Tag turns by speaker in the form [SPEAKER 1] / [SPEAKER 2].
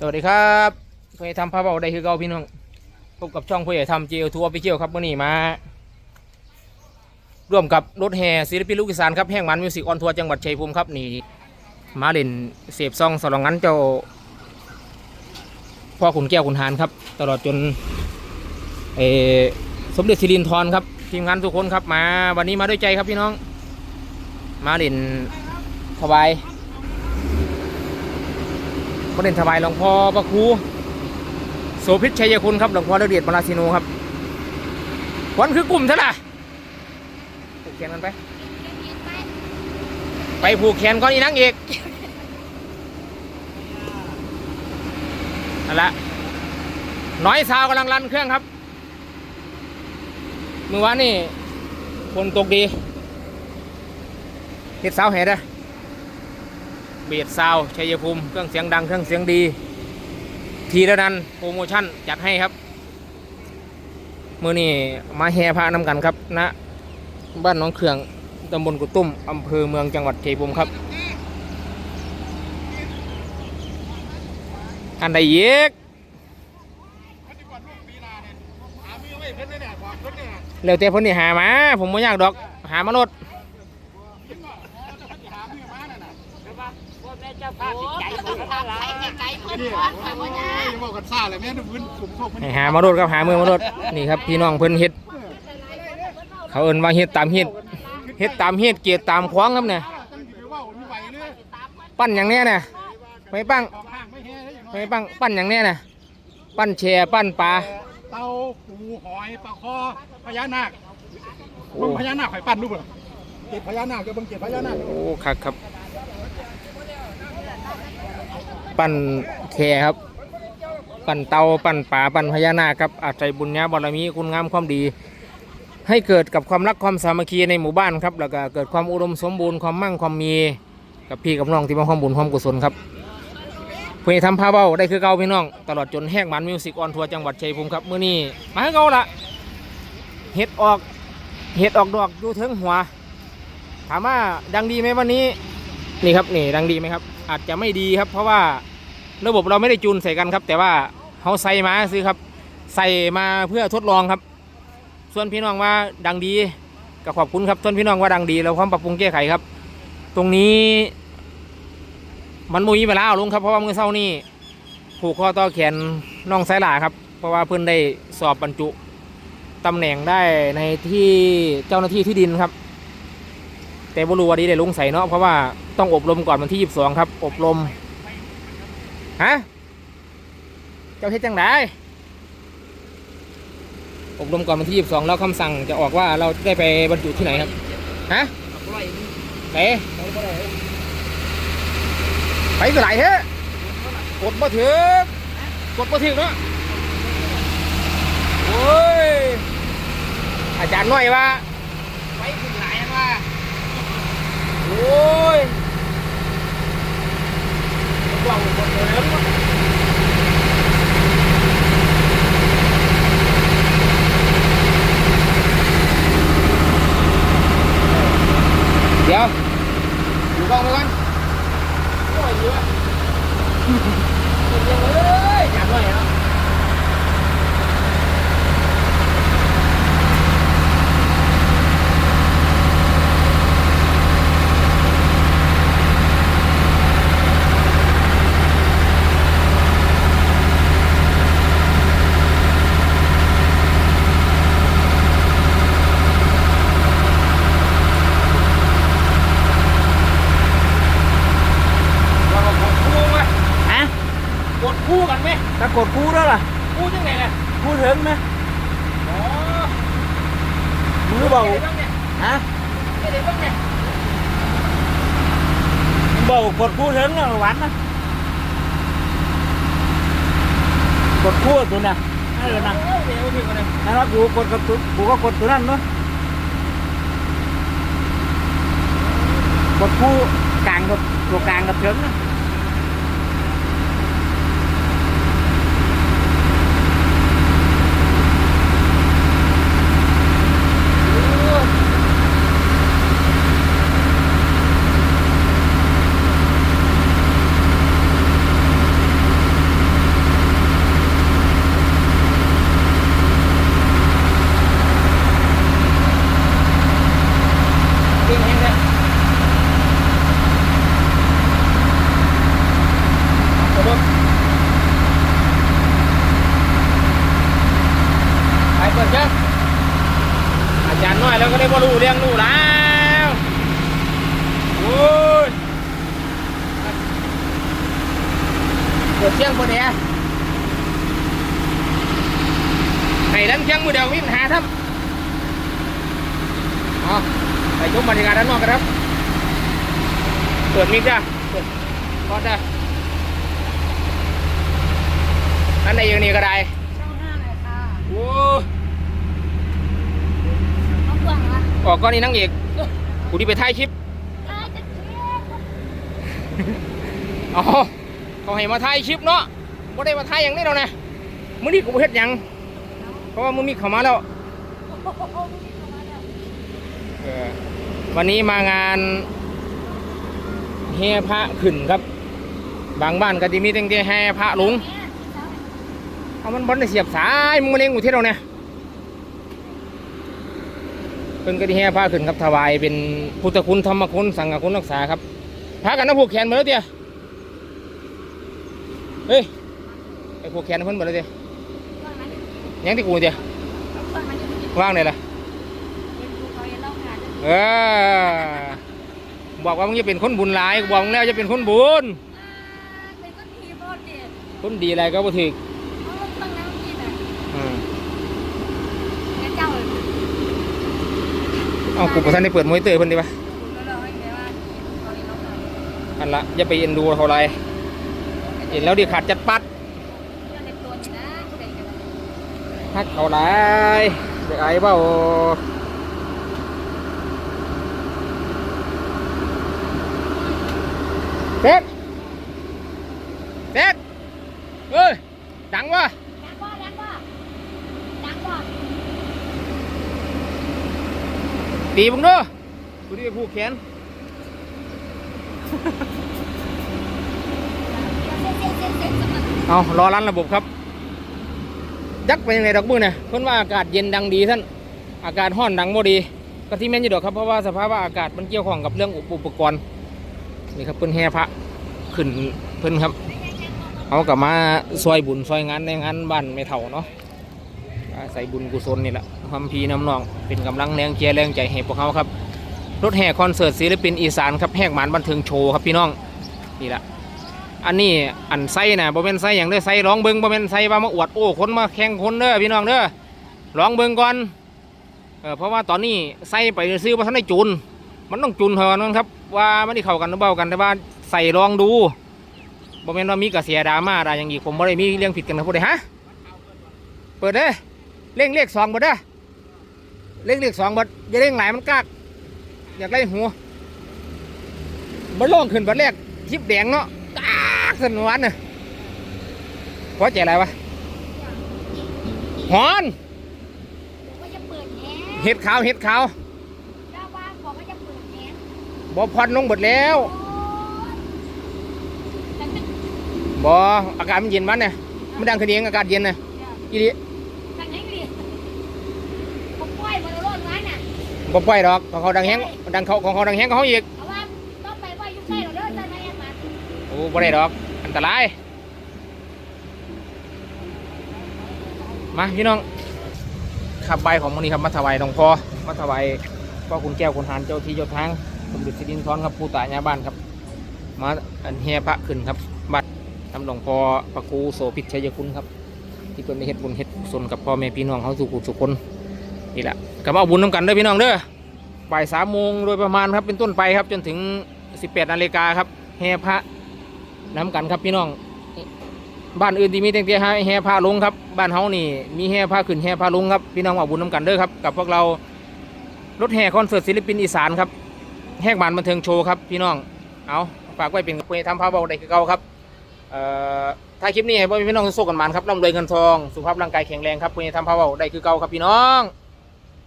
[SPEAKER 1] สวัสดีครับพ่อใหญ่ทำพระเบาได้คือเก่าพี่น้องพบกับช่องพ่อใหญ่ทำเจลทัวร์ไปเที่ยวครับวันนี้มา ร่วมกับรถแห่ศิลปินลูกอีสานครับแห่งมันมิวสิกออนทัวร์จังหวัดชัยภูมิครับนี่มาเล่นเสพซองสลองงั้นเจ้าพ่อขุนแก้วขุนหานครับ ตลอดจนเออสมเด็จสิรินทรครับทีมงานทุกคนครับมา วันนี้มาด้วยใจครับพี่น้อง มาเล่นถวาย ประเด็นถวายหลวงพ่อพระครูโสพิษชัยคุณครับหลวงพ่อระเดียดมราชิโนครับวันคือกลุ่มเท่าไหร่ผูกแขนกันไป ไปผูกแขนก่อนอีนังเอกนั่นละน้อยสาวกำลังรันเครื่องครับเมื่อวานนี่ฝนตกดีเฮ็ดสาวแห่เด้อ เบียดซาวชัยภูมิ เครื่องเสียงดัง เครื่องเสียงดี ทีละนันโปรโมชั่นจัดให้ครับ มือนี้มาแห่พระนำกันครับณบ้านน้องเขื่องตำบลกุตุ้มอำเภอเมืองจังหวัดชัยภูมิครับ อันใดเยกแล้วแต่พ้นนี่หามา ผมไม่อยากดอก หามาโลด
[SPEAKER 2] นี่ยังบอกกันซ่าเลยแม่พื้นผมโชคมัน
[SPEAKER 1] ให้หามาโดดครับหามือมาโดดนี่ครับพี่น้องเพิ่นเฮ็ด เขาเอิ้นว่าเฮ็ดตามเฮ็ดเฮ็ดตามเฮ็ดเกียรติตามขวางครับเนี่ย
[SPEAKER 2] ตั้งอยู่ว่าไม่ไหวเลย
[SPEAKER 1] ปั้นอย่างเนี้ยน่ะไม่ปั้ง
[SPEAKER 2] ของห้างไม่แห้ได้
[SPEAKER 1] ไม่ปั้งปั้นอย่างเนี้ยน่ะปั้นแชร์ปั้นปลา
[SPEAKER 2] เตาปูหอยปลาคอพญานาค
[SPEAKER 1] โอ้
[SPEAKER 2] เบิ่งพญานาคไข่ปั้นดูบ่เก็บพญานาคจะเบิ่งเก็บพญานาค
[SPEAKER 1] โอ้ครับครับ ปั้นแชร์ครับ ปั้นเตาปั้นปลาปั้นพญานาคครับอาศัยบุญญาบารมีคุณงามความดี ให้เกิดกับความรักความสามัคคีในหมู่บ้านครับแล้วก็เกิดความอุดมสมบูรณ์ความมั่งความมีกับพี่กับน้องที่มาความบุญความกุศลครับเพื่อทำพาเบ้าได้คือเก่าพี่น้อง ตลอดจนแหกมันมิวสิกออนทัวร์จังหวัดชัยภูมิครับมื้อนี้มาเก่าละเห็ดออกเห็ดออกดอกอยู่เทิงหัว ถามว่าดังดีไหมวันนี้ นี่ครับนี่ดังดีไหมครับ อาจจะไม่ดีครับ เพราะว่าระบบเราไม่ได้จูนใส่กันครับ แต่ว่าเขาใส่มาซื้อครับ ใส่มาเพื่อทดลองครับ ส่วนพี่น้องว่าดังดีก็ขอบคุณครับส่วนพี่น้องว่าดังดีเราพร้อมปรับปรุงแก้ไขครับ ตรงนี้ มันมุยเวลาเอาลงครับเพราะว่ามือเศร้านี่ผูกคอต่อแขนน้องสายหลาครับ เพราะว่าเพิ่อนได้สอบบรรจุตำแหน่งได้ในที่เจ้าหน้าที่ที่ดินครับ แต่บรูวาดีได้ลงใส่เนาะเพราะว่าต้องอบรมก่อนวันที่ 22 ครับ อบรมฮะเจ้าเฮ็ดจังไดอบรมก่อนวันที่ 22 แล้วคำสั่งจะออกว่าเราได้ไปบรรจุที่ไหนครับฮะไปไปก็ไหลเฮ้กดบ่ถึงกดบ่ถึงเนาะโอ้ยอาจารย์น้อยว่าไปถึงไหนว่า โอ้ยกล่องหมดเลยนะเดี๋ยวอยู่กล้องไปก่อน โอ้ยเยอะเยอะเลยจับหน่อยเนาะเราก็กดคู่ไหม
[SPEAKER 3] ฮะ
[SPEAKER 1] กดคู่กันไหม
[SPEAKER 3] ถ้ากดคู่แล้วล่ะ
[SPEAKER 1] คู่จังไงเนี่ย
[SPEAKER 3] คู่ถึงไหม
[SPEAKER 1] อ๋อ
[SPEAKER 3] มือเบา
[SPEAKER 1] เดี๋ยวบ้างเนี่ย
[SPEAKER 3] ฮะ
[SPEAKER 1] เดี๋ยวบ้างเนี่ย
[SPEAKER 3] มือ รถไปเปิ
[SPEAKER 1] ด
[SPEAKER 3] จ้ะอาจารย์น้อย
[SPEAKER 1] แล้วก็ได้บ่รู้เรื่องรู้แล้วโอ้ยเปิดเชียงบนเอร์ให้ดันเชียงมือเดียวมีปัญหาครับอ๋อไปชมบรรยากาศด้านนอกกันครับ เปิดมิกจ้าเปิดพอได้ อันไหนอย่างนี้ก็ได้
[SPEAKER 4] ช่องห้าหน่อยค่ะ
[SPEAKER 1] โอ้
[SPEAKER 4] น้องเฟื่องนะ
[SPEAKER 1] ออกก้อนนี้นั่งเอกกูที่ไปถ่ายคลิป
[SPEAKER 4] ตายจะเชี่ย
[SPEAKER 1] อ๋อเขาให้มาถ่ายคลิปเนาะบ่ได้มาถ่ายอย่างนี้แล้วนะมื้อนี้กูบ่เฮ็ดหยังเพราะว่ามึงมีเข้ามาแล้วเออวันนี้มางานแห่พระขึ้นครับ บางบ้านก็จะมีตั้งแต่แห่พระหลวง เอามันบ่ได้เสียบสายมึงมาเลี้ยงกูเท่าเนี่ยเพิ่นก็ได้แห่พระขึ้นครับถวายเป็นพุทธคุณธรรมคุณสังฆคุณรักษาครับพากันนะผูกแขนหมดแล้วเตี้ยเฮ้ยไอ้ผูกแขนเพิ่นหมดแล้วเตี้ยยังที่กูเตี้ยว่างเลยล่ะเออบอกว่ามึงจะเป็นคนบุญหลายกูบอกมึงแล้วจะเป็นคนบุญ
[SPEAKER 4] เป็นก็ทีโบดเด็ด
[SPEAKER 1] คนดีอะไรก็บ่ถึก
[SPEAKER 4] เขาลงตั้งแล้วกินอะ
[SPEAKER 1] อืม
[SPEAKER 4] แกเจ้าเลย
[SPEAKER 1] เอากูบ่ทันได้เปิดมวยเตอร์เพิ่นดีปะ
[SPEAKER 4] อัน
[SPEAKER 1] ละอย่าไปเอ็นดูเขาไรเห็นแล้วดิขาดจัดปัดฮักเขาไรเด็กไอ้เปล่าเซ็ตเซ็ตเฮ้ยดังวะ
[SPEAKER 4] ดังว่าดังว่าดังว่า
[SPEAKER 1] ตีมึงเด้อกูดิไปผูกแขน
[SPEAKER 4] เซ็ตเซ็ตเซ็ตเซ็ต
[SPEAKER 1] เอารอรันระบบครับ ยักไปยังไงดอกมือเนี่ยเพิ่นว่าอากาศเย็นดังดีท่าน อากาศห้อนดังบ่ดีก็ที่แม่นอยู่ดอกครับเพราะว่าสภาพอากาศมันเกี่ยวข้องกับเรื่องอุปกรณ์นี่ครับเพิ่นแห่พระขึ้นเพิ่นครับ เอากลับมาซอยบุญซอยงานในงานบ้านไม่เท่าเนาะอา ใส่บุญกุศลนี่แหละความพีน้ำนองเป็นกำลังแรงเชียร์แรงใจให้พวกเขาครับรถแห่คอนเสิร์ตศิลปินอีสานครับแหกหมานบันเทิงโชว์ครับพี่น้องนี่แหละอันนี้อันไส้นะบ่เป็นไส้อย่างเด้อไส้ร้องเบิงบ่เป็นไส้ว่ามาอวดโอ้คนมาแข่งคนเด้อพี่น้องเด้อร้องเบิงก่อนเออเพราะว่าตอนนี้ไส้ไปซื้อมาทันได้จูนมันต้องจูนเท่านั้นครับว่าไมันได้เข้ากันหรือเปล่ากันแต่ว่าใส่ลองดูบ่แม่นว่ามีกระเสียดราม่าอะไรอย่างอีกผมบ่ได้มีเรื่องผิดกันนะพูดเลยฮะเปิดเด้อ เร่งเลขสองเบิดเด้อเร่งเลขสองเบิดอย่าเร่งหลายมันกากอยากได้หัวมันล่องขึ้นบัดแรกคลิปแดงเนาะกากสนวนน่ะพอใจอะไรวะหอน
[SPEAKER 4] ว่าจะเปิดแหน
[SPEAKER 1] เห็ดขาวเห็ดขาว
[SPEAKER 4] เจ้าว่าบอกว่าจะเปิดแหน
[SPEAKER 1] บอพอนลงหมดแล้ว
[SPEAKER 4] แต่เป็น
[SPEAKER 1] บออากาศมันเย็นมันเนี่ยมันดังขึ้นเองอากาศเย็นน่ะอีดิ
[SPEAKER 4] ทางไหนกันดิผมปล่อยมันรอดไว้น่ะ
[SPEAKER 1] บ่ปล่อยดอกของเขาดังแห้งดังเขาของเขาดังแห้งของเขาอีก
[SPEAKER 4] เอาว่าต้องไปว่าอยู่ใกล้เราเด้อตอนไหนมา
[SPEAKER 1] โอ้บ่ได้ดอก อันตราย มาพี่น้องขับใบของมันนี้ครับมาถวายหลวงพ่อมาถวายพ่อคุณแก้วคุณหานเจ้าที่เจ้าทางสมเด็จสิรินทรครับผู้ตายาบ้านครับ มาอันแห่พระขึ้นครับบัตรทำหลวงพ่อพระครูโสภิตชัยคุณครับ ที่เพิ่นได้เฮ็ดบุญเฮ็ดกุศลกับพ่อแม่พี่น้องเขาสู่กุสุคน นี่แหละก็มาเอาบุญน้ำกันเด้อพี่น้องเด้อบ่ายสามโมงโดยประมาณครับเป็นต้นไปครับ จนถึง18นาฬิกาครับแห่พระน้ำกันครับพี่น้องบ้านอื่นที่มีแต่งเตียแห่พระลงครับบ้านเฮานี่มีแห่พระขึ้นแห่พระลงครับพี่น้องเอาบุญน้ำกันเด้อครับกับพวกเรารถแห่คอนเสิร์ตศิลปินอีสานครับแหกบานบันเทิงโชว์ครับพี่น้องเอาฝากไว้เป็นคุยทำพาเบาได้คือเก่าครับเอ่อถ้าคลิปนี้ให้พ่อพี่น้องสู้กันมานครับร่ำรวยเงินทองสุขภาพร่างกายแข็งแรงครับคุยทำพาเบาได้คือเก่าครับพี่น้อง